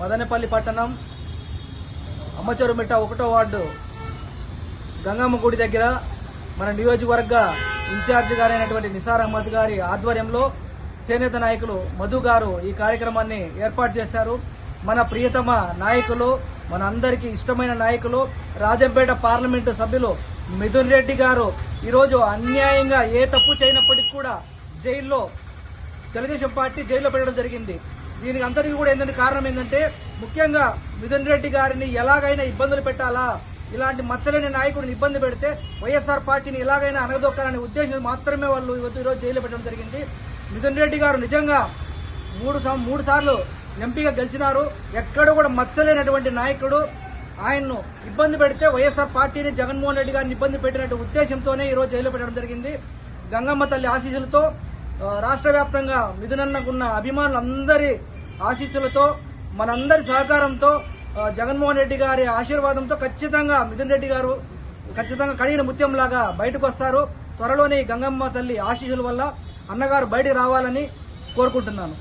మదనపల్లి పట్టణం అమ్మచోరుమిట్ట ఒకటో వార్డు గంగమ్మ గుడి దగ్గర మన నియోజకవర్గ ఇన్ఛార్జి గారైనటువంటి నిసార్ అహ్మద్ గారి ఆధ్వర్యంలో చేనేత నాయకులు మధు గారు ఈ కార్యక్రమాన్ని ఏర్పాటు చేశారు. మన ప్రియతమ నాయకులు మన అందరికీ ఇష్టమైన నాయకులు రాజంపేట పార్లమెంటు సభ్యులు మిథున్ రెడ్డి గారు ఈరోజు అన్యాయంగా ఏ తప్పు చేయనప్పటికీ కూడా జైల్లో తెలుగుదేశం పార్టీ జైల్లో పెట్టడం జరిగింది. దీనికి అందరికీ కూడా ఏంటంటే కారణం ఏంటంటే ముఖ్యంగా మిథున్ రెడ్డి గారిని ఎలాగైనా ఇబ్బందులు పెట్టాలా? ఇలాంటి మచ్చలేని నాయకుడిని ఇబ్బంది పెడితే వైఎస్ఆర్ పార్టీని ఎలాగైనా అనగదొక్కాలనే ఉద్దేశం మాత్రమే వాళ్ళు ఈరోజు జైలు పెట్టడం జరిగింది. మిథున్ రెడ్డి గారు నిజంగా మూడు మూడు సార్లు ఎంపీగా గెలిచినారు. ఎక్కడ కూడా మచ్చలేనటువంటి నాయకుడు. ఆయన్ను ఇబ్బంది పెడితే వైఎస్ఆర్ పార్టీని జగన్మోహన్ రెడ్డి గారిని ఇబ్బంది పెట్టినట్టు ఉద్దేశంతోనే ఈరోజు జైలు పెట్టడం జరిగింది. గంగమ్మ తల్లి ఆశీస్సులతో రాష్ట్ర వ్యాప్తంగా మిథునన్నకున్న అభిమానులందరి ఆశీస్సులతో మనందరి సహకారంతో జగన్మోహన్ రెడ్డి గారి ఆశీర్వాదంతో ఖచ్చితంగా మిథున్ రెడ్డి గారు ఖచ్చితంగా కడిగిన ముత్యంలాగా బయటకు వస్తారు. త్వరలోనే గంగమ్మ తల్లి ఆశీస్సుల వల్ల అన్నగారు బయటికి రావాలని కోరుకుంటున్నాను.